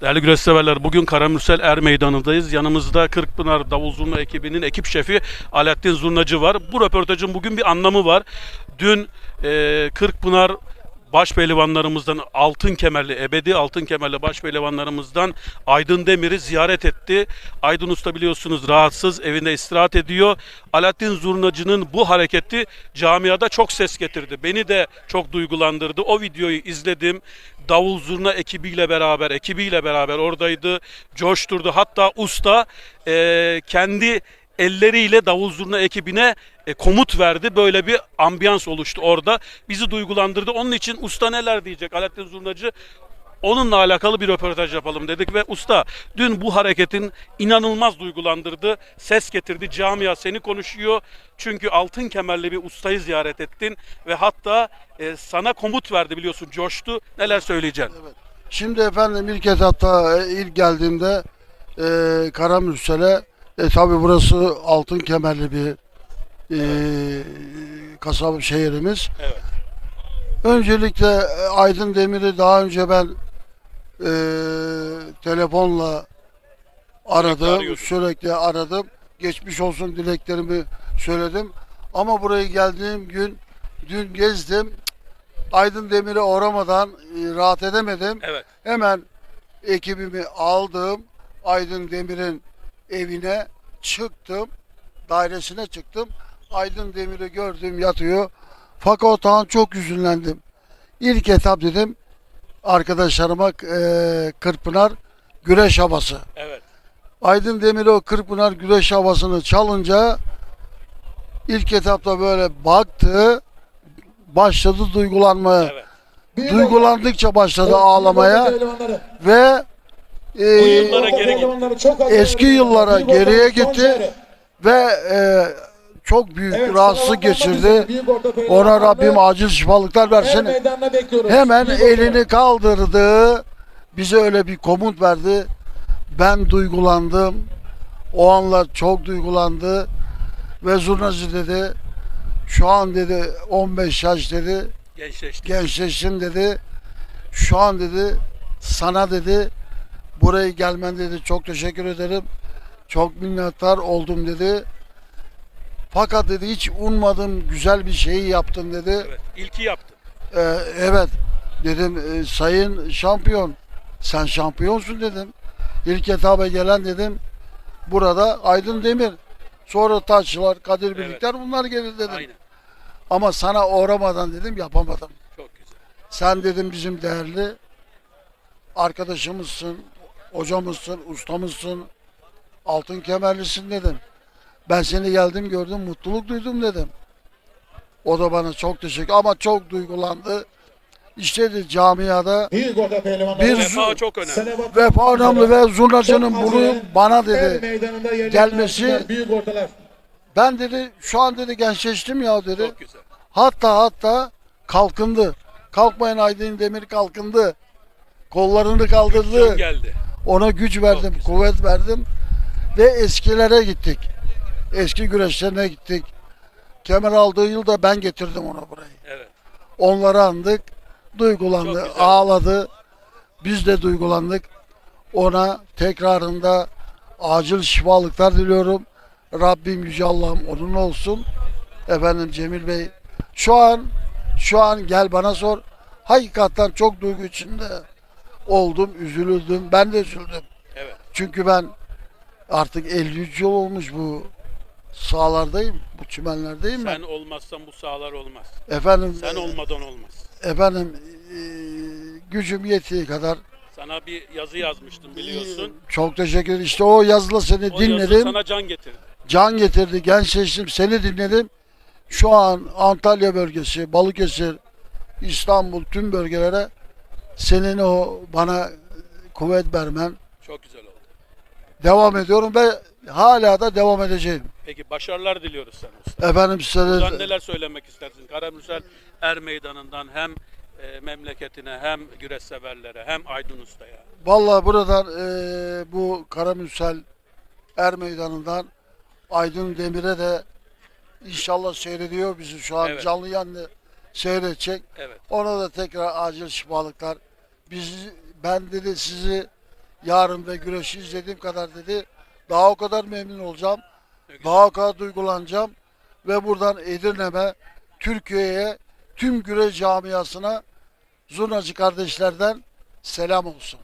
Değerli güreş severler, bugün Karamürsel Er Meydanı'ndayız. Yanımızda Kırkpınar Davul Zurna ekibinin ekip şefi Alaaddin Zurnacı var. Bu röportajın bugün bir anlamı var. Dün e, Kırkpınar baş pehlivanlarımızdan altın kemerli, ebedi altın kemerli baş pehlivanlarımızdan Aydın Demir'i ziyaret etti. Aydın Usta biliyorsunuz rahatsız, evinde istirahat ediyor. Alaaddin Zurnacı'nın bu hareketi camiada çok ses getirdi. Beni de çok duygulandırdı. O videoyu izledim. Davul Zurna ekibiyle beraber, ekibiyle beraber oradaydı. Coşturdu. Hatta usta eee, kendi elleriyle davul zurna ekibine e, komut verdi. Böyle bir ambiyans oluştu orada. Bizi duygulandırdı. Onun için usta neler diyecek Alaaddin Zurnacı? Onunla alakalı bir röportaj yapalım dedik ve usta dün bu hareketin inanılmaz duygulandırdı. Ses getirdi. Camia seni konuşuyor. Çünkü altın kemerli bir ustayı ziyaret ettin ve hatta e, sana komut verdi biliyorsun. Coştu. Neler söyleyeceksin? Şimdi efendim ilk etapta e, ilk geldiğimde e, Karamürsel'e e, tabi burası altın kemerli bir e, kasaba şehrimiz. Evet. Öncelikle e, Aydın Demir'i daha önce ben e, telefonla aradım. Sürekli aradım. Geçmiş olsun dileklerimi söyledim. Ama buraya geldiğim gün dün gezdim. Aydın Demir'e uğramadan e, rahat edemedim. Evet. Hemen ekibimi aldım. Aydın Demir'in evine çıktım. Dairesine çıktım. Aydın Demir'i gördüm yatıyor. Fakat o an çok üzünlendim. İlk etap dedim arkadaşlarıma eee Kırpınar güreş havası. Evet. Aydın Demir o Kırpınar güreş havasını çalınca ilk etapta böyle baktı başladı duygulanmaya. Evet. Duygulandıkça başladı ağlamaya ve e, yıllara geri gitti. eski yıllara geriye gitti ve e, çok büyük rahatsızlık geçirdi. Ona Rabbim acil şifalıklar versin. Hemen elini kaldırdı. Bize öyle bir komut verdi. Ben duygulandım. O anlar çok duygulandı. Ve zurnacı dedi. Şu an dedi 15 yaş dedi. Gençleşti. Gençleştin dedi. Şu an dedi sana dedi buraya gelmen dedi çok teşekkür ederim. Çok minnettar oldum dedi. Fakat dedi hiç ummadım güzel bir şeyi yaptın dedi. Evet. İlki yaptı. Ee, evet dedim e, sayın şampiyon sen şampiyonsun dedim. İlk etaba gelen dedim burada Aydın Demir sonra Taççılar Kadir Evet. Birlikler bunlar gelir dedim. Aynen. Ama sana uğramadan dedim yapamadım. Çok güzel. Sen dedim bizim değerli arkadaşımızsın, hocamızsın, ustamızsın, altın kemerlisin dedim. Ben seni geldim gördüm mutluluk duydum dedim. O da bana çok teşekkür ama çok duygulandı. İşte de camiada pehlivanlar. Bir Vefa çok önemli. Vefa önemli ve zurnacının bunu bana dedi. gelmesi-. Ben dedi şu an dedi gençleştim ya dedi. Hatta hatta kalkındı. Kalkmayın Aydın Demir kalkındı. Kollarını kaldırdı. Ona güç verdim, kuvvet verdim ve eskilere gittik. Eski güreşlerine gittik. Kemer aldığı yılda ben getirdim ona burayı. Evet. Onları andık, duygulandı, ağladı. Biz de duygulandık. Ona tekrarında acil şifalıklar diliyorum. Rabbim Yüce Allah'ım onun olsun. Efendim Cemil Bey şu an şu an gel bana sor. Hakikaten çok duygu içinde oldum, üzüldüm. Ben de üzüldüm. Evet. Çünkü ben artık 53 yıl olmuş bu sahalardayım, bu çimenlerdeyim ben. Sen olmazsan bu sahalar olmaz. Efendim, Sen olmadan olmaz. efendim e, gücüm yettiği kadar Sana bir yazı yazmıştım biliyorsun. çok teşekkür ederim. İşte o yazıla seni O yazı dinledim. sana can getirdi. Can getirdi, gençleştim, seni dinledim. Şu an Antalya bölgesi, Balıkesir, İstanbul tüm bölgelere senin o bana kuvvet vermen Çok güzel oldu. devam ediyorum ve hala da devam edeceğim. Peki başarılar diliyoruz sana usta. Efendim size Buradan de neler söylemek istersin? Karamürsel Er Meydanı'ndan hem e, memleketine hem güreş severlere hem Aydın Usta'ya. vallahi buradan eee, bu Karamürsel Er Meydanı'ndan Aydın Demir'e de inşallah seyrediyor bizi şu an Evet. canlı yanlı seyredecek. Evet. Ona da tekrar acil şifalıklar. Biz ben dedi sizi yarın ve güreşi izlediğim kadar dedi. Daha o kadar memnun olacağım. Daha o kadar duygulanacağım. Ve buradan Edirne'me, Türkiye'ye, tüm güreş camiasına Zurnacı kardeşlerden selam olsun.